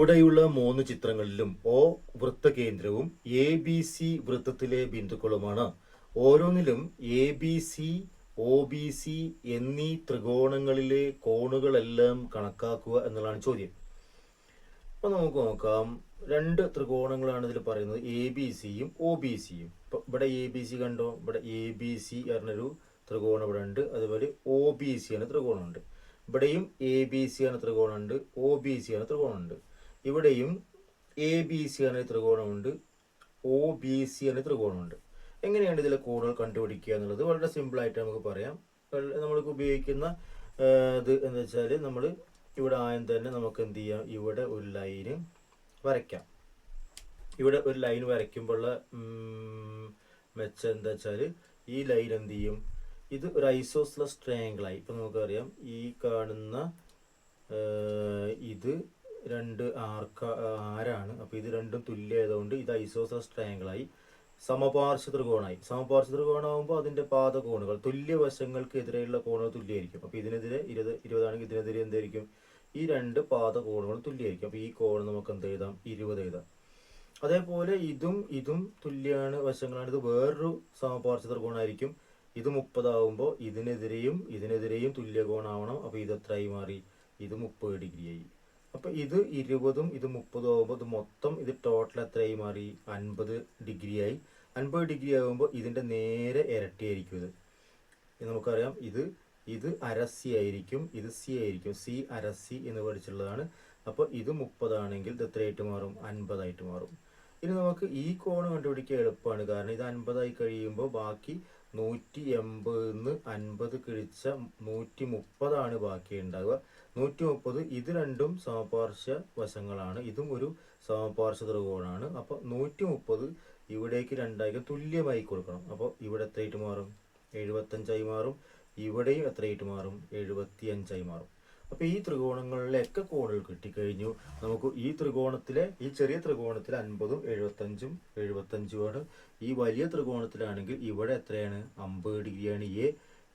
ചുവടെയുള്ള മൂന്ന് ചിത്രങ്ങളിലും ഓ വൃത്തകേന്ദ്രവും എ ബി സി വൃത്തത്തിലെ ബിന്ദുക്കളുമാണ്. ഓരോന്നിലും A B C O B C എന്നീ ത്രികോണങ്ങളിലെ കോണുകളെല്ലാം കണക്കാക്കുക എന്നുള്ളതാണ് ചോദ്യം. അപ്പോൾ നമുക്ക് നോക്കാം. രണ്ട് ത്രികോണങ്ങളാണ് ഇതിൽ പറയുന്നത്. എ ബി സിയും ഒ ബി സിയും. ഇപ്പം ഇവിടെ എ ബി സി കണ്ടോ? ഇവിടെ എ ബി സി പറഞ്ഞൊരു ത്രികോണം ഇവിടെ ഉണ്ട്. അതുപോലെ ഒ ബി സി എന്ന ത്രികോണമുണ്ട്. ഇവിടെയും എ ബി സി എന്ന ത്രികോണമുണ്ട്. ഒ ബി സി എന്ന ത്രികോണമുണ്ട്. ഇവിടെയും എ ബി സി എന്ന ത്രികോണമുണ്ട്. ഒ ബി സി എന്ന ത്രികോണമുണ്ട്. എങ്ങനെയാണ് ഇതിലെ കോണുകൾ കണ്ടുപിടിക്കുക എന്നുള്ളത്? വളരെ സിമ്പിളായിട്ട് നമുക്ക് പറയാം. നമ്മൾക്ക് ഉപയോഗിക്കുന്ന ഇത് എന്ന് വെച്ചാൽ നമ്മൾ ഇവിടെ ആദ്യം തന്നെ നമുക്ക് എന്ത് ചെയ്യാം? ഇവിടെ ഒരു ലൈന് വരയ്ക്കാം. ഇവിടെ ഒരു ലൈൻ വരയ്ക്കുമ്പോഴുള്ള മെച്ചം എന്താ വെച്ചാൽ ഈ ലൈൻ എന്ത് ചെയ്യും? ഇത് ഒരു ഐസോസ്ലസ് ട്രയാങ്കിളായി. ഇപ്പം നമുക്കറിയാം ഈ കാണുന്ന ഇത് രണ്ട് ആർക്ക ആരാണ്? അപ്പോൾ ഇത് രണ്ടും തുല്യമായതുകൊണ്ട് ഇത് ഐസോസസ് ട്രയാങ്കിളായി സമപാർശ്വ ത്രികോണമായി സമപാർശ്വ ത്രികോണമാകുമ്പോൾ അതിന്റെ പാത കോണുകൾ തുല്യ വശങ്ങൾക്ക് എതിരെയുള്ള കോണുകൾ തുല്യമായിരിക്കും. അപ്പോൾ ഇതിനെതിരെ ഇരുപത് ഇരുപതാണെങ്കിൽ ഇതിനെതിരെ എന്തായിരിക്കും? ഈ രണ്ട് പാദകോണുകൾ തുല്യമായിരിക്കും. അപ്പോൾ ഈ കോൺ നമുക്ക് എന്ത് എഴുതാം? ഇരുപത് എഴുതാം. അതേപോലെ ഇതും ഇതും തുല്യമാണ് വശങ്ങളാണ്. ഇത് വേറൊരു സമപാർശ്വ ത്രികോണമായിരിക്കും ഇത് മുപ്പതാവുമ്പോൾ ഇതിനെതിരെയും ഇതിനെതിരെയും തുല്യ കോണാവണം അപ്പോൾ ഇത് എത്രയായി മാറി? ഇത് മുപ്പത് ഡിഗ്രി ആയി അപ്പൊ ഇത് ഇരുപതും ഇത് മുപ്പതും ആകുമ്പോൾ ഇത് മൊത്തം ഇത് ടോട്ടൽ എത്രയായി മാറി? അൻപത് ഡിഗ്രിയായി. അൻപത് ഡിഗ്രി ആകുമ്പോൾ ഇതിന്റെ നേരെ ഇരട്ടിയായിരിക്കും ഇത്. നമുക്കറിയാം ഇത് ഇത് അരസി ആയിരിക്കും ഇത് സി ആയിരിക്കും. സി അരസി എന്ന് പഠിച്ചുള്ളതാണ്. അപ്പോൾ ഇത് മുപ്പതാണെങ്കിൽ ഇത് എത്രയായിട്ട് മാറും? അൻപതായിട്ട് മാറും. ഇനി നമുക്ക് ഈ കോണ് കണ്ടുപിടിക്കാൻ എളുപ്പമാണ്. കാരണം ഇത് അൻപതായി കഴിയുമ്പോൾ ബാക്കി നൂറ്റി എൺപതിന്ന് അൻപത് കിഴിച്ച നൂറ്റി മുപ്പതാണ് ബാക്കി ഉണ്ടാവുക നൂറ്റി മുപ്പത് ഇത് രണ്ടും സമപാർശ്വ വശങ്ങളാണ്. ഇതും ഒരു സമപാർശ്വ ത്രികോണാണ്. അപ്പോൾ നൂറ്റി മുപ്പത് ഇവിടേക്ക് രണ്ടായി തുല്യമായി കൊടുക്കണം. അപ്പോൾ ഇവിടെ എത്രയായിട്ട് മാറും? എഴുപത്തഞ്ചായി മാറും. ഇവിടെയും എത്രയായിട്ട് മാറും? എഴുപത്തി അഞ്ചായി മാറും. അപ്പോൾ ഈ ത്രികോണങ്ങളിലൊക്കെ കോണുകൾ കിട്ടിക്കഴിഞ്ഞു. നമുക്ക് ഈ ത്രികോണത്തിലെ ഈ ചെറിയ ത്രികോണത്തിൽ അൻപതും എഴുപത്തഞ്ചും എഴുപത്തഞ്ചുമാണ്. ഈ വലിയ ത്രികോണത്തിലാണെങ്കിൽ ഇവിടെ എത്രയാണ്? അമ്പത് ഡിഗ്രിയാണ്. എ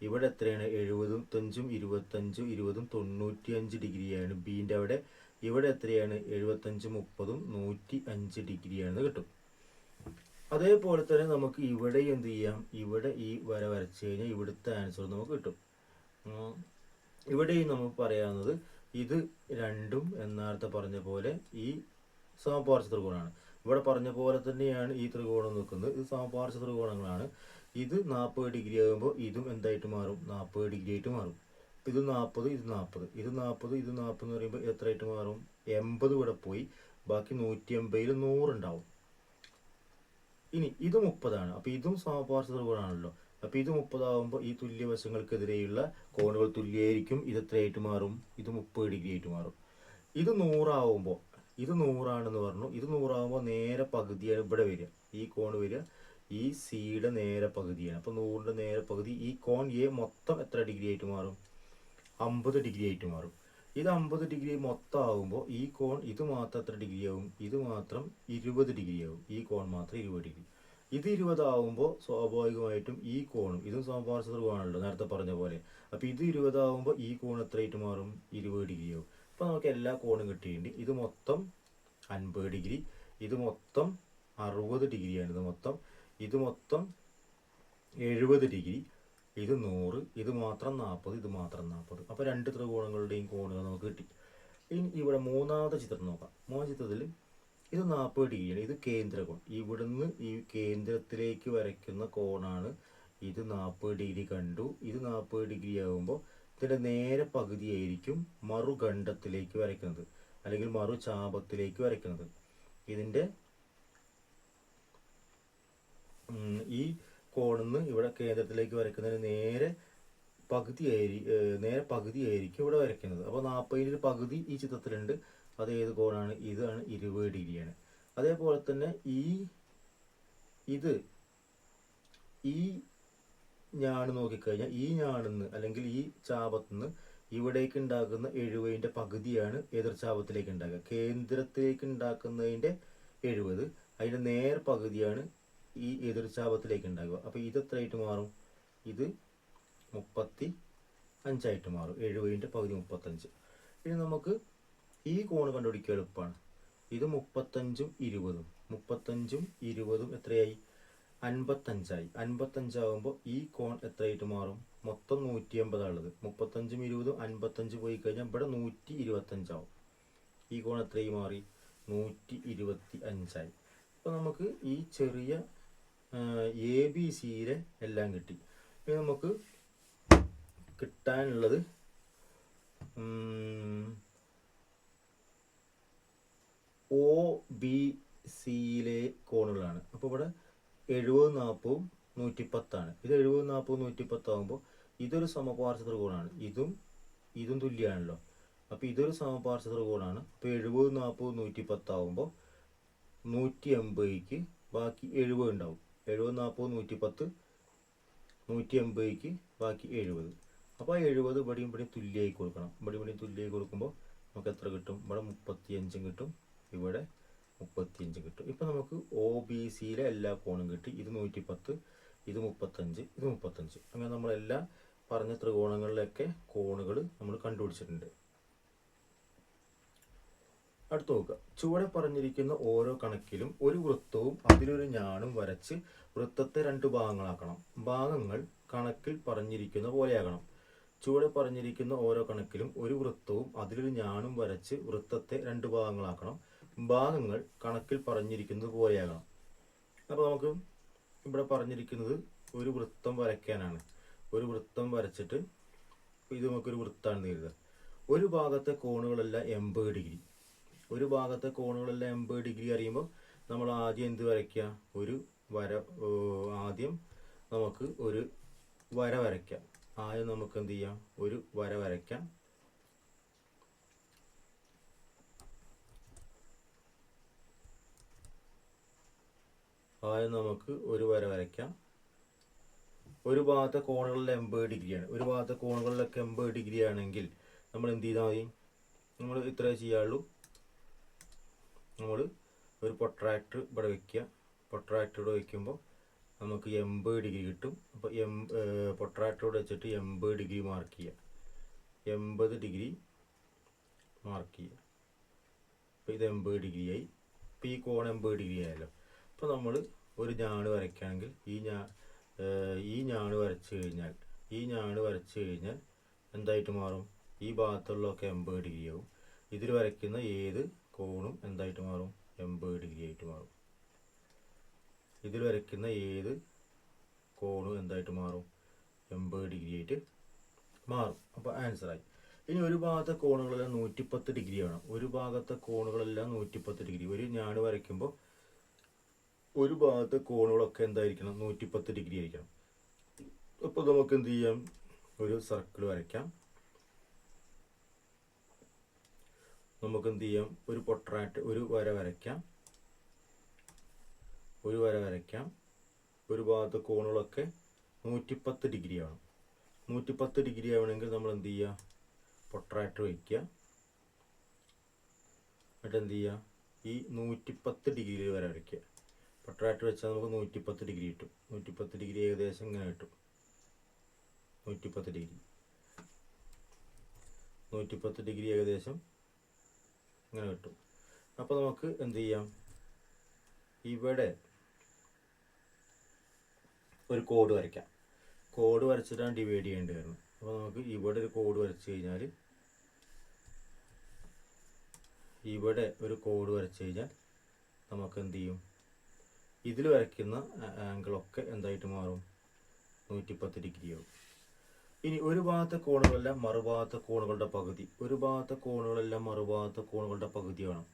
ഇവിടെ എത്രയാണ്? എഴുപതും അഞ്ചും ഇരുപത്തഞ്ചും ഇരുപതും തൊണ്ണൂറ്റി അഞ്ച് ഡിഗ്രിയാണ്. ബീന്റെ അവിടെ. ഇവിടെ എത്രയാണ്? എഴുപത്തഞ്ച് മുപ്പതും നൂറ്റി അഞ്ച് ഡിഗ്രിയാണെന്ന് കിട്ടും. അതേപോലെ തന്നെ നമുക്ക് ഇവിടെ എന്ത് ചെയ്യാം? ഇവിടെ ഈ വര വരച്ചു കഴിഞ്ഞാൽ ഇവിടുത്തെ ആൻസർ നമുക്ക് കിട്ടും. ഇവിടെയും നമുക്ക് പറയാവുന്നത് ഇത് രണ്ടും എന്നാർത്ഥ പറഞ്ഞ പോലെ ഈ സമപാർശ്വ ത്രികോണമാണ് ഇവിടെ പറഞ്ഞ പോലെ തന്നെയാണ് ഈ ത്രികോണം നിൽക്കുന്നത്. ഇത് സമപാർശ്വ ത്രികോണങ്ങളാണ്. ഇത് നാൽപ്പത് ഡിഗ്രി ആകുമ്പോൾ ഇതും എന്തായിട്ട് മാറും? നാൽപ്പത് ഡിഗ്രി ആയിട്ട് മാറും. ഇത് നാൽപ്പത് ഇത് നാൽപ്പത് ഇത് നാൽപ്പത് ഇത് നാൽപ്പത് എന്ന് പറയുമ്പോൾ എത്രയായിട്ട് മാറും? എൺപത് ഇവിടെ പോയി. ബാക്കി നൂറ്റി എൺപതിൽ നൂറുണ്ടാവും ഇനി ഇത് മുപ്പതാണ്. അപ്പോൾ ഇതും സമപാർശ്വ ത്രികോണാണല്ലോ. അപ്പൊ ഇത് മുപ്പതാകുമ്പോൾ ഈ തുല്യവശങ്ങൾക്കെതിരെയുള്ള കോണുകൾ തുല്യമായിരിക്കും ഇത് എത്രയായിട്ട് മാറും? ഇത് മുപ്പത് ഡിഗ്രി ആയിട്ട് മാറും. ഇത് നൂറാവുമ്പോൾ ഇത് നൂറാണെന്ന് പറഞ്ഞു. ഇത് നൂറാവുമ്പോൾ നേരെ പകുതിയാണ് ഇവിടെ വരിക. ഈ കോണ് വരിക. ഈ സിയുടെ നേരെ പകുതിയാണ്. അപ്പോൾ നൂറിന്റെ നേരെ പകുതി ഈ കോൺ എ മൊത്തം എത്ര ഡിഗ്രി ആയിട്ട് മാറും? അമ്പത് ഡിഗ്രി ആയിട്ട് മാറും. ഇത് അമ്പത് ഡിഗ്രി മൊത്തം ആകുമ്പോൾ ഈ കോൺ ഇത് മാത്രം എത്ര ഡിഗ്രി ആവും? ഇത് മാത്രം ഇരുപത് ഡിഗ്രി ആവും. ഈ കോൺ മാത്രം ഇരുപത് ഡിഗ്രി ഇത് ഇരുപതാവുമ്പോൾ സ്വാഭാവികമായിട്ടും ഈ കോണും ഇതും സമപാർശ്വ ത്രികോണമല്ലോ നേരത്തെ പറഞ്ഞ പോലെ. അപ്പോൾ ഇത് ഇരുപതാവുമ്പോൾ ഈ കോൺ എത്രയായിട്ട് മാറും? ഇരുപത് ഡിഗ്രി ആവും. അപ്പോൾ നമുക്ക് എല്ലാ കോണും കിട്ടിയിട്ടുണ്ട്. ഇത് മൊത്തം അൻപത് ഡിഗ്രി ഇത് മൊത്തം അറുപത് ഡിഗ്രിയാണ് ഇത് മൊത്തം. ഇത് മൊത്തം എഴുപത് ഡിഗ്രി. ഇത് നൂറ് ഇത് മാത്രം നാൽപ്പത് ഇത് മാത്രം നാൽപ്പത് അപ്പോൾ രണ്ട് ത്രികോണങ്ങളുടെയും കോണുകൾ നമുക്ക് കിട്ടി. ഇനി ഇവിടെ മൂന്നാമത്തെ ചിത്രം നോക്കാം. മൂന്നാം ചിത്രത്തിൽ ഇത് നാൽപ്പത് ഡിഗ്രിയാണ്. ഇത് കേന്ദ്രകോൺ ഇവിടുന്ന് ഈ കേന്ദ്രത്തിലേക്ക് വരയ്ക്കുന്ന കോണാണ്. ഇത് നാൽപ്പത് ഡിഗ്രി കണ്ടു. ഇത് നാൽപ്പത് ഡിഗ്രി ആകുമ്പോൾ ഇതിന്റെ നേരെ പകുതിയായിരിക്കും മറുഖണ്ഡത്തിലേക്ക് വരയ്ക്കുന്നത്. അല്ലെങ്കിൽ മറുചാപത്തിലേക്ക് വരയ്ക്കുന്നത്. ഇതിന്റെ ഈ കോണിന്ന് ഇവിടെ കേന്ദ്രത്തിലേക്ക് വരയ്ക്കുന്നതിന് നേരെ പകുതിയായി നേരെ പകുതിയായിരിക്കും ഇവിടെ വരയ്ക്കുന്നത്. അപ്പോൾ നാൽപ്പതിന്റെ പകുതി ഈ ചിത്രത്തിലുണ്ട്. അത് ഏത് കോണാണ്? ഇതാണ് ഇരുപത് ഡിഗ്രിയാണ്. അതേപോലെ തന്നെ ഈ ഇത് ഈ ഞാണ് നോക്കിക്കഴിഞ്ഞാൽ ഈ ഞാണിന്ന് അല്ലെങ്കിൽ ഈ ചാപത്തുനിന്ന് ഇവിടേക്ക് ഉണ്ടാക്കുന്ന എഴുപതിന്റെ പകുതിയാണ് എതിർചാപത്തിലേക്ക് ഉണ്ടാക്കുക. കേന്ദ്രത്തിലേക്ക് ഉണ്ടാക്കുന്നതിന്റെ എഴുപത് അതിന്റെ നേർ പകുതിയാണ് ഈ എതിർചാപത്തിലേക്ക് ഉണ്ടാകുക അപ്പോൾ ഇത് എത്രയായിട്ട് മാറും? ഇത് മുപ്പത്തി അഞ്ചായിട്ട് മാറും എഴുപതിന്റെ പകുതി മുപ്പത്തഞ്ച് ഇനി നമുക്ക് ഈ കോണ് കണ്ടുപിടിക്കുക എളുപ്പമാണ്. ഇത് മുപ്പത്തഞ്ചും ഇരുപതും. മുപ്പത്തഞ്ചും ഇരുപതും എത്രയായി? അൻപത്തഞ്ചായി അൻപത്തഞ്ചാവുമ്പോൾ ഈ കോൺ എത്രയായിട്ട് മാറും? മൊത്തം നൂറ്റി എൺപതാണുള്ളത് മുപ്പത്തഞ്ചും ഇരുപതും അൻപത്തഞ്ച് പോയി കഴിഞ്ഞാൽ ഇവിടെ നൂറ്റി ഇരുപത്തഞ്ചാവും ഈ കോൺ എത്രയായി മാറി? നൂറ്റി ഇരുപത്തി അഞ്ചായി അപ്പോൾ നമുക്ക് ഈ ചെറിയ എ ബി സിയിലെ എല്ലാം കിട്ടി. ഇനി നമുക്ക് കിട്ടാനുള്ളത് ഒ ബി സിയിലെ കോണുകളാണ്. അപ്പോൾ ഇവിടെ എഴുപത് നാൽപ്പതും നൂറ്റിപ്പത്താണ്. ഇത് എഴുപത് നാൽപ്പതും നൂറ്റിപ്പത്താകുമ്പോൾ ഇതൊരു സമപാർശ്വ ത്രികോണാണ് ഇതും ഇതും തുല്യമാണല്ലോ അപ്പോൾ ഇതൊരു സമപാർശ്വ ത്രികോണാണ് അപ്പോൾ എഴുപത് നാൽപ്പത് നൂറ്റിപ്പത്താകുമ്പോൾ നൂറ്റി എൺപതിക്ക് ബാക്കി എഴുപത് ഉണ്ടാവും എഴുപത് നാൽപ്പത് നൂറ്റിപ്പത്ത് നൂറ്റി എൺപതിക്ക് ബാക്കി എഴുപത്. അപ്പോൾ എഴുപത് ഇവിടെയും ഇവിടെയും തുല്യമായി കൊടുക്കണം. ഇവിടെ ഇവിടെയും തുല്യമായി കൊടുക്കുമ്പോൾ നമുക്ക് എത്ര കിട്ടും? ഇവിടെ മുപ്പത്തിയഞ്ചും കിട്ടും ഇവിടെ മുപ്പത്തിയഞ്ച് കിട്ടും. ഇപ്പോൾ നമുക്ക് ഒ ബി സിയിലെ എല്ലാ കോണും കിട്ടി. ഇത് നൂറ്റി പത്ത് ഇത് മുപ്പത്തഞ്ച് ഇത് മുപ്പത്തഞ്ച്. അങ്ങനെ നമ്മളെല്ലാ പറഞ്ഞ ത്രികോണങ്ങളിലൊക്കെ കോണുകൾ നമ്മൾ കണ്ടുപിടിച്ചിട്ടുണ്ട്. അടുത്ത് നോക്കുക. ചുവടെ പറഞ്ഞിരിക്കുന്ന ഓരോ കണക്കിലും ഒരു വൃത്തവും അതിലൊരു ഞാനും വരച്ച് വൃത്തത്തെ രണ്ട് ഭാഗങ്ങളാക്കണം. ഭാഗങ്ങൾ കണക്കിൽ പറഞ്ഞിരിക്കുന്ന പോലെയാകണം. ചുവടെ പറഞ്ഞിരിക്കുന്ന ഓരോ കണക്കിലും ഒരു വൃത്തവും അതിലൊരു ഞാനും വരച്ച് വൃത്തത്തെ രണ്ട് ഭാഗങ്ങളാക്കണം. ഭാഗങ്ങൾ കണക്കിൽ പറഞ്ഞിരിക്കുന്നത് പോലെയാകണം. അപ്പോൾ നമുക്ക് ഇവിടെ പറഞ്ഞിരിക്കുന്നത് ഒരു വൃത്തം വരയ്ക്കാനാണ്. ഒരു വൃത്തം വരച്ചിട്ട് ഇത് നമുക്കൊരു വൃത്താണ് കരുതുക. ഒരു ഭാഗത്തെ കോണുകളല്ല എൺപത് ഡിഗ്രി. ഒരു ഭാഗത്തെ കോണുകളെല്ലാം എൺപത് ഡിഗ്രി അറിയുമ്പോൾ നമ്മൾ ആദ്യം എന്ത് വരയ്ക്കുക? ഒരു വര ആദ്യം നമുക്ക് ഒരു വര വരയ്ക്കാം. ആദ്യം നമുക്ക് എന്ത് ചെയ്യാം? ഒരു വര വരയ്ക്കാം. ആദ്യം നമുക്ക് ഒരു വര വരയ്ക്കാം. ഒരു ഭാഗത്തെ കോണുകളിൽ എൺപത് ഡിഗ്രിയാണ്. ഒരു ഭാഗത്തെ കോണുകളിലൊക്കെ എൺപത് ഡിഗ്രി ആണെങ്കിൽ നമ്മൾ എന്ത് ചെയ്താൽ മതി? നമ്മൾ ഇത്രേ ചെയ്യാറുള്ളൂ നമ്മൾ ഒരു പൊട്രാക്ടർ ഇവിടെ വെക്കുക. പൊട്രാക്ടർ ഇവിടെ വയ്ക്കുമ്പോൾ നമുക്ക് എൺപത് ഡിഗ്രി കിട്ടും. അപ്പോൾ എം പൊട്രാക്ടർ ഇവിടെ വെച്ചിട്ട് എൺപത് ഡിഗ്രി മാർക്ക് ചെയ്യുക. എൺപത് ഡിഗ്രി മാർക്ക് ചെയ്യുക. അപ്പോൾ ഇത് എൺപത് ഡിഗ്രി ആയി. ഇപ്പോൾ ഈ കോൺ എൺപത് ഡിഗ്രി ആയല്ലോ. അപ്പോൾ നമ്മൾ ഒരു ഞാണ് വരയ്ക്കുകയാണെങ്കിൽ ഈ ഞാ ഈ ഞാണ് വരച്ച് കഴിഞ്ഞാൽ ഈ ഞാണ് വരച്ച് കഴിഞ്ഞാൽ എന്തായിട്ട് മാറും? ഈ ഭാഗത്തുള്ളതൊക്കെ എൺപത് ഡിഗ്രി ആവും. ഇതിൽ വരയ്ക്കുന്ന ഏത് കോണും എന്തായിട്ട് മാറും? എൺപത് ഡിഗ്രി ആയിട്ട് മാറും. ഇതിൽ വരയ്ക്കുന്ന ഏത് കോണും എന്തായിട്ട് മാറും? എൺപത് ഡിഗ്രി ആയിട്ട് മാറും. അപ്പോൾ ആൻസറായി ഇനി ഒരു ഭാഗത്തെ കോണുകളെല്ലാം നൂറ്റിപ്പത്ത് ആണ്. ഒരു ഭാഗത്തെ കോണുകളെല്ലാം നൂറ്റിപ്പത്ത് ഡിഗ്രി ഒരു ഞാൻ വരയ്ക്കുമ്പോൾ ഒരു ഭാഗത്തെ കോണുകളൊക്കെ എന്തായിരിക്കണം? നൂറ്റിപ്പത്ത് ഡിഗ്രി ആയിരിക്കണം. അപ്പോൾ നമുക്ക് എന്ത് ചെയ്യാം? ഒരു സർക്കിൾ വരയ്ക്കാം. നമുക്ക് എന്ത് ചെയ്യാം ഒരു പൊട്ടറായിട്ട് ഒരു വര വരയ്ക്കാം. ഒരു വര വരയ്ക്കാം. ഒരു ഭാഗത്ത് കോണുകളൊക്കെ നൂറ്റിപ്പത്ത് ഡിഗ്രി ആവണം. നൂറ്റിപ്പത്ത് ഡിഗ്രി ആവണമെങ്കിൽ നമ്മൾ എന്ത് ചെയ്യുക പൊട്ടറായിട്ട് വയ്ക്കുക. എന്നിട്ട് എന്ത് ചെയ്യുക ഈ നൂറ്റിപ്പത്ത് ഡിഗ്രി വര വരയ്ക്കുക. പൊട്ടറായിട്ട് വെച്ചാൽ നമുക്ക് നൂറ്റിപ്പത്ത് ഡിഗ്രി കിട്ടും. നൂറ്റിപ്പത്ത് ഡിഗ്രി ഏകദേശം ഇങ്ങനെ കിട്ടും. നൂറ്റിപ്പത്ത് ഡിഗ്രി. നൂറ്റിപ്പത്ത് ഡിഗ്രി ഏകദേശം ഇങ്ങനെ കിട്ടും. അപ്പോൾ നമുക്ക് എന്ത് ചെയ്യാം? ഇവിടെ ഒരു കോഡ് വരയ്ക്കാം. കോഡ് വരച്ചിട്ടാണ് ഡിവൈഡ് ചെയ്യേണ്ടി വരുന്നത്. അപ്പോൾ നമുക്ക് ഇവിടെ ഒരു കോഡ് വരച്ച് കഴിഞ്ഞാൽ ഇവിടെ ഒരു കോഡ് വരച്ച് കഴിഞ്ഞാൽ നമുക്ക് എന്ത് ചെയ്യും? ഇതിൽ വരയ്ക്കുന്ന ആംഗിളൊക്കെ എന്തായിട്ട് മാറും? നൂറ്റിപ്പത്ത് ഡിഗ്രി ആവും ഇനി ഒരു ഭാഗത്തെ കോണുകളെല്ലാം മറുഭാഗത്തെ കോണുകളുടെ പകുതി. ഒരു ഭാഗത്തെ കോണുകളെല്ലാം മറുഭാഗത്തെ കോണുകളുടെ പകുതി വേണം.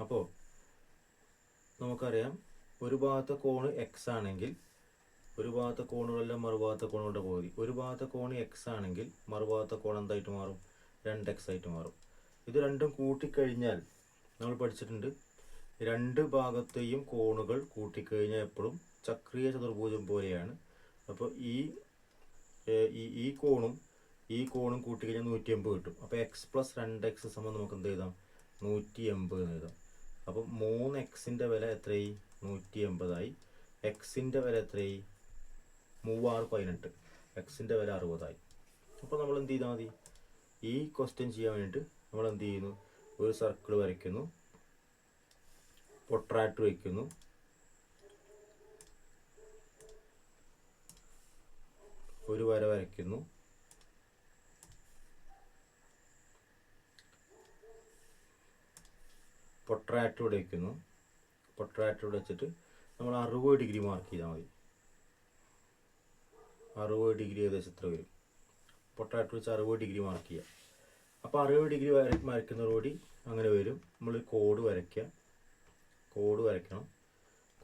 അപ്പോൾ നമുക്കറിയാം ഒരു ഭാഗത്തെ കോണ് എക്സ് ആണെങ്കിൽ ഒരു ഭാഗത്തെ കോണുകളെല്ലാം മറുഭാഗത്തെ കോണുകളുടെ പകുതി. ഒരു ഭാഗത്തെ കോണ് എക്സ് ആണെങ്കിൽ മറുഭാഗത്തെ കോൺ എന്തായിട്ട് മാറും? രണ്ട് എക്സ് ആയിട്ട് മാറും. ഇത് രണ്ടും കൂട്ടിക്കഴിഞ്ഞാൽ നമ്മൾ പഠിച്ചിട്ടുണ്ട് രണ്ട് ഭാഗത്തെയും കോണുകൾ കൂട്ടിക്കഴിഞ്ഞാൽ എപ്പോഴും ചക്രീയ ചതുർഭുജം പോലെയാണ്. അപ്പോൾ ഈ ഈ ഈ കോണും ഈ കോണും കൂട്ടിക്കഴിഞ്ഞാൽ നൂറ്റി എൺപത് കിട്ടും. അപ്പോൾ എക്സ് പ്ലസ് രണ്ട് എക്സ് സമം നമുക്ക് എന്ത് എഴുതാം? നൂറ്റി എൺപത് എന്ന് എഴുതാം. അപ്പം മൂന്ന് എക്സിന്റെ വില എത്രയായി? നൂറ്റി എൺപതായി എക്സിന്റെ വില എത്രയായി? മൂവാറ് പതിനെട്ട്. എക്സിന്റെ വില അറുപതായി അപ്പോൾ നമ്മൾ എന്ത് ചെയ്താൽ മതി? ഈ ക്വസ്റ്റ്യൻ ചെയ്യാൻ വേണ്ടിയിട്ട് നമ്മൾ എന്ത് ചെയ്യുന്നു? ഒരു സർക്കിൾ വരയ്ക്കുന്നു. പൊട്രാറ്റ് വയ്ക്കുന്നു. ഒരു വര വരയ്ക്കുന്നു. പൊട്രാറ്റ് ഇവിടെ വയ്ക്കുന്നു പൊട്രാറ്റ് ഇവിടെ വെച്ചിട്ട് നമ്മൾ അറുപത് ഡിഗ്രി മാർക്ക് ചെയ്താൽ മതി. അറുപത് ഡിഗ്രി ഏകദേശം ഇത്ര വരും. പൊട്ടാറ്റ് വെച്ച് അറുപത് ഡിഗ്രി മാർക്ക് ചെയ്യുക അപ്പോൾ അറുപത് ഡിഗ്രി വര വരയ്ക്കുന്നതോടുകൂടി അങ്ങനെ വരും. നമ്മൾ കോഡ് വരയ്ക്കുക. കോഡ് വരയ്ക്കണം.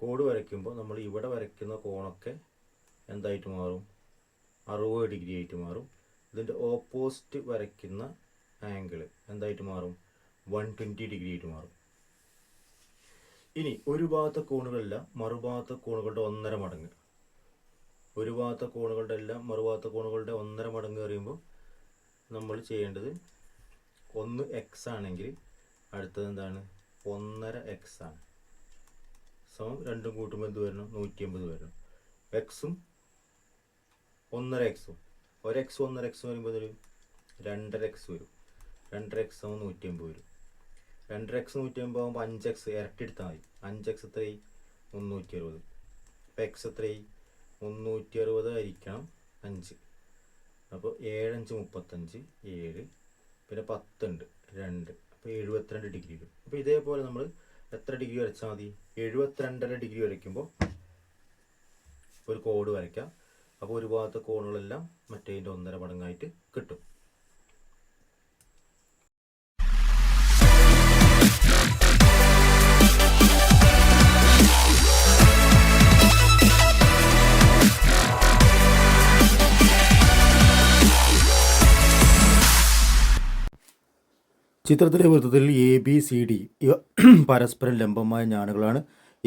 കോഡ് വരയ്ക്കുമ്പോൾ നമ്മൾ ഇവിടെ വരയ്ക്കുന്ന കോണൊക്കെ എന്തായിട്ട് മാറും? അറുപത് ഡിഗ്രി ആയിട്ട് മാറും. ഇതിന്റെ ഓപ്പോസിറ്റ് വരയ്ക്കുന്ന ആംഗിൾ എന്തായിട്ട് മാറും? വൺ ട്വന്റി ഡിഗ്രി ആയിട്ട് മാറും. ഇനി ഒരു ഭാഗത്തെ കോണുകളല്ല മറുഭാഗത്തെ കോണുകളുടെ ഒന്നര മടങ്ങ്. ഒരു ഭാഗത്തെ കോണുകളുടെ എല്ലാം മറുഭാഗത്തെ കോണുകളുടെ ഒന്നര മടങ്ങ് പറയുമ്പോൾ നമ്മൾ ചെയ്യേണ്ടത് ഒന്ന് എക്സ് ആണെങ്കിൽ അടുത്തത് എന്താണ്? ഒന്നര എക്സ് ആണ്. സമം രണ്ടും കൂട്ടുമ്പോൾ എന്ത് വരണം? നൂറ്റി അമ്പത് വരണം എക്സും ഒന്നര എക്സും ഒരു എക്സ് ഒന്നര എക്സ് വരുമ്പോൾ ഒരു രണ്ടര എക്സ് വരും. രണ്ടര എക്സ് ആകുമ്പോൾ നൂറ്റി അമ്പത് വരും. രണ്ടര എക്സ് നൂറ്റി അമ്പത് ആകുമ്പോൾ അഞ്ച് എക്സ് ഇരട്ടി എടുത്താൽ മതി. അഞ്ച് എക്സ് എത്രയായി? മുന്നൂറ്റി അറുപത് ഇപ്പം എക്സ് എത്രയായി? മുന്നൂറ്റി അറുപത് ആയിരിക്കണം അഞ്ച് അപ്പോൾ ഏഴഞ്ച് മുപ്പത്തഞ്ച് ഏഴ്. പിന്നെ പത്തുണ്ട് രണ്ട്. അപ്പോൾ എഴുപത്തിരണ്ട് ഡിഗ്രി വരും. അപ്പോൾ ഇതേപോലെ നമ്മൾ എത്ര ഡിഗ്രി വരച്ചാൽ മതി? എഴുപത്തിരണ്ടര ഡിഗ്രി വരയ്ക്കുമ്പോൾ ഒരു കോഡ് വരയ്ക്കാം. അപ്പോൾ ഒരു ഭാഗത്തെ കോണുകളെല്ലാം മറ്റേതിന്റെ ഒന്നര മടങ്ങായിട്ട് കിട്ടും. ചിത്രത്തിലെ വൃത്തത്തിൽ എ ബി സി ഡി ഇവ പരസ്പരം ലംബമായ ഞാണുകളാണ്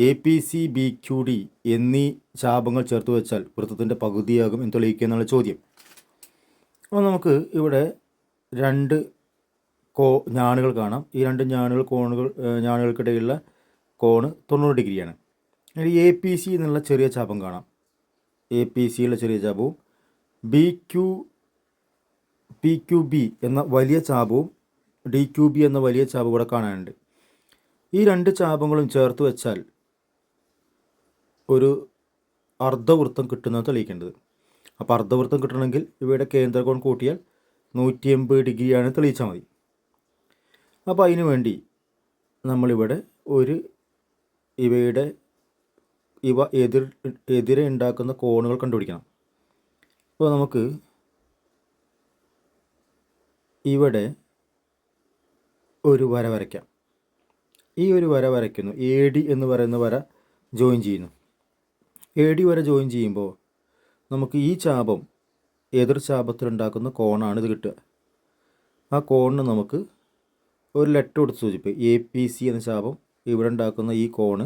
A P C B Q D എന്നീ ശാപങ്ങൾ ചേർത്ത് വെച്ചാൽ വൃത്തത്തിന്റെ പകുതിയാകും എന്ന് തെളിയിക്കുക എന്നുള്ള ചോദ്യം. അപ്പോൾ നമുക്ക് ഇവിടെ രണ്ട് കോ ഞാണുകൾ കാണാം. ഈ രണ്ട് ഞാണുകൾ കോണുകൾ ഞാണുകൾക്കിടയിലുള്ള കോണ് തൊണ്ണൂറ് ഡിഗ്രിയാണ്. എ പി സി എന്നുള്ള ചെറിയ ചാപം കാണാം. എ പി സിയുള്ള ചെറിയ ചാപവും B Q P Q B എന്ന വലിയ ചാപവും ഡി ക്യു ബി എന്ന വലിയ ചാപം ഇവിടെ കാണാനുണ്ട്. ഈ രണ്ട് ചാപങ്ങളും ചേർത്ത് വെച്ചാൽ ഒരു അർദ്ധവൃത്തം കിട്ടുന്നത് തെളിയിക്കേണ്ടത്. അപ്പോൾ അർദ്ധവൃത്തം കിട്ടണമെങ്കിൽ ഇവയുടെ കേന്ദ്രകോൺ കൂട്ടിയാൽ നൂറ്റി എൺപത് ഡിഗ്രിയാണ് തെളിയിച്ചാൽ മതി. അപ്പോൾ അതിനു വേണ്ടി നമ്മളിവിടെ ഒരു ഇവയുടെ ഇവ എതിർ എതിരെ ഉണ്ടാക്കുന്ന കോണുകൾ കണ്ടുപിടിക്കണം. അപ്പോൾ നമുക്ക് ഇവിടെ ഒരു വര വരയ്ക്കാം. ഈ ഒരു വര വരയ്ക്കുന്നു. എ ഡി എന്ന് പറയുന്ന വര ജോയിൻ ചെയ്യുന്നു. എ ഡി വരെ ജോയിൻ ചെയ്യുമ്പോൾ നമുക്ക് ഈ ചാപം എതിർ ചാപത്തിലുണ്ടാക്കുന്ന കോണാണ് ഇത് കിട്ടുക. ആ കോണിന് നമുക്ക് ഒരു ലെറ്റർ കൊടുത്ത് സൂചിപ്പിക്കും എ പി സി എന്ന ചാപം ഇവിടെ ഉണ്ടാക്കുന്ന ഈ കോണ്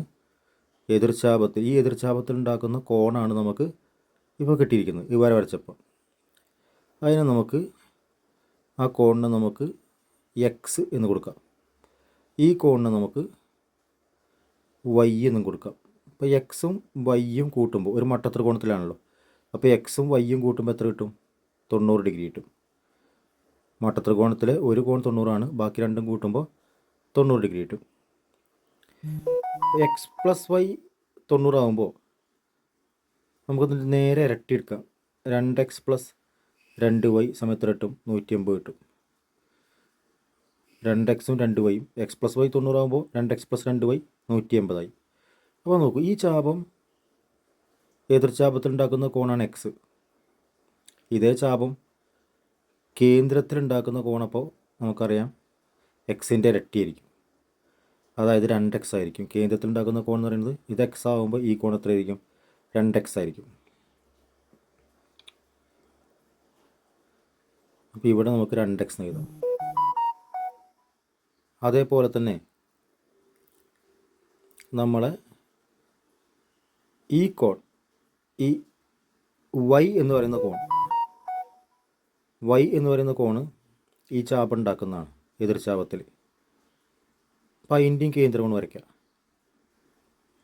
എതിർ ചാപത്തിൽ ഈ എതിർ ചാപത്തിൽ ഉണ്ടാക്കുന്ന കോണാണ് നമുക്ക് ഇപ്പോൾ കിട്ടിയിരിക്കുന്നത്. ഈ വര വരച്ചപ്പോൾ അതിനെ നമുക്ക് ആ കോണിന് നമുക്ക് എക്സ് എന്ന് കൊടുക്കാം. ഈ കോണിന് നമുക്ക് വൈ എന്നും കൊടുക്കാം. അപ്പോൾ എക്സും വൈയും കൂട്ടുമ്പോൾ ഒരു മട്ടത്രികോണത്തിലാണല്ലോ അപ്പോൾ എക്സും വൈയും കൂട്ടുമ്പോൾ എത്ര കിട്ടും? തൊണ്ണൂറ് ഡിഗ്രി കിട്ടും. മട്ടത്രികോണത്തിൽ ഒരു കോൺ തൊണ്ണൂറാണ്. ബാക്കി രണ്ടും കൂട്ടുമ്പോൾ തൊണ്ണൂറ് ഡിഗ്രി കിട്ടും. എക്സ് പ്ലസ് വൈ തൊണ്ണൂറാകുമ്പോൾ നമുക്ക് നേരെ ഇരട്ടി എടുക്കാം. രണ്ട് എക്സ് പ്ലസ് രണ്ട് വൈ സമയത്ത് കിട്ടും നൂറ്റി അമ്പത് കിട്ടും. രണ്ട് എക്സും രണ്ട് വൈയും എക്സ് പ്ലസ് വൈ തൊണ്ണൂറാകുമ്പോൾ രണ്ട് എക്സ് പ്ലസ് രണ്ട് വൈ നൂറ്റി എൺപതായി അപ്പോൾ നോക്കൂ ഈ ചാപം എതിർചാപത്തിലുണ്ടാക്കുന്ന കോണാണ് എക്സ് ഇതേ ചാപം കേന്ദ്രത്തിലുണ്ടാക്കുന്ന കോണപ്പോൾ നമുക്കറിയാം എക്സിന്റെ ഇരട്ടിയായിരിക്കും അതായത് രണ്ട് എക്സ് ആയിരിക്കും. കേന്ദ്രത്തിൽ ഉണ്ടാക്കുന്ന കോൺ എന്ന് പറയുന്നത് ഇത് എക്സ് ആകുമ്പോൾ ഈ കോൺ എത്രയായിരിക്കും? രണ്ട് എക്സ് ആയിരിക്കും. അപ്പോൾ ഇവിടെ നമുക്ക് രണ്ട് എക്സ് എഴുതാം. അതേപോലെ തന്നെ നമ്മൾ ഈ കോൺ ഈ വൈ എന്ന് പറയുന്ന കോൺ വൈ എന്ന് പറയുന്ന കോണ് ഈ ചാപം ഉണ്ടാക്കുന്നതാണ് എതിർ ചാപത്തിൽ. അപ്പോൾ അതിന്റെയും കേന്ദ്രകോൺ വരയ്ക്കാം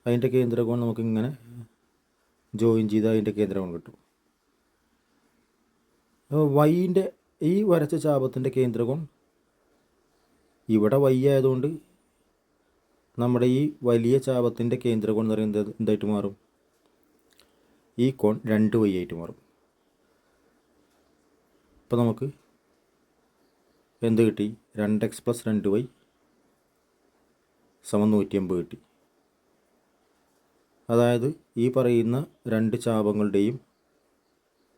അതിന്റെ കേന്ദ്രകോൺ നമുക്കിങ്ങനെ ജോയിൻ ചെയ്ത് അതിന്റെ കേന്ദ്രകോൺ കിട്ടും. വൈന്റെ ഈ വരച്ച ചാപത്തിന്റെ കേന്ദ്രകോൺ ഇവിടെ വൈ ആയതുകൊണ്ട് നമ്മുടെ ഈ വലിയ ചാപത്തിന്റെ കേന്ദ്രകോൺ എന്ന് പറയുന്നത് എന്തായിട്ട് മാറും? ഈ കോൺ രണ്ട് വൈ ആയിട്ട് മാറും. അപ്പോൾ നമുക്ക് എന്ത് കിട്ടി? രണ്ട് എക്സ് പ്ലസ് രണ്ട് വൈ സമം നൂറ്റി അമ്പത് കിട്ടി. അതായത് ഈ പറയുന്ന രണ്ട് ചാപങ്ങളുടെയും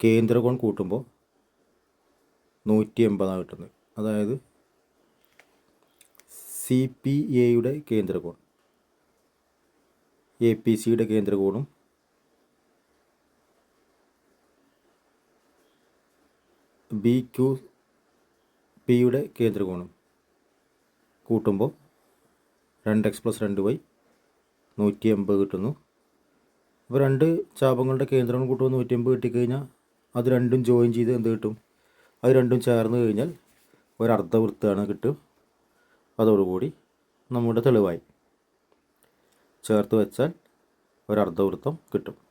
കേന്ദ്രകോൺ കൂട്ടുമ്പോൾ നൂറ്റി എൺപതാണ് കിട്ടുന്നത്. അതായത് സി പി എയുടെ കേന്ദ്രകോൺ എ പി സിയുടെ കേന്ദ്രകോണും ബി ക്യു പിയുടെ കേന്ദ്രകോണം. കൂട്ടുമ്പോൾ രണ്ട് എക്സ് പ്ലസ് രണ്ട് വൈ നൂറ്റി എൺപത് കിട്ടുന്നു. അപ്പോൾ രണ്ട് ചാപങ്ങളുടെ കേന്ദ്രങ്ങൾ കൂട്ടുമ്പോൾ നൂറ്റി എൺപത് കിട്ടിക്കഴിഞ്ഞാൽ അത് രണ്ടും ജോയിൻ ചെയ്ത് എന്ത് കിട്ടും? അത് രണ്ടും ചേർന്ന് കഴിഞ്ഞാൽ ഒരർദ്ധവൃത്താണ് കിട്ടും അതോടുകൂടി നമ്മുടെ തെളിവായി ചേർത്ത് വെച്ചാൽ ഒരർദ്ധവൃത്തം കിട്ടും.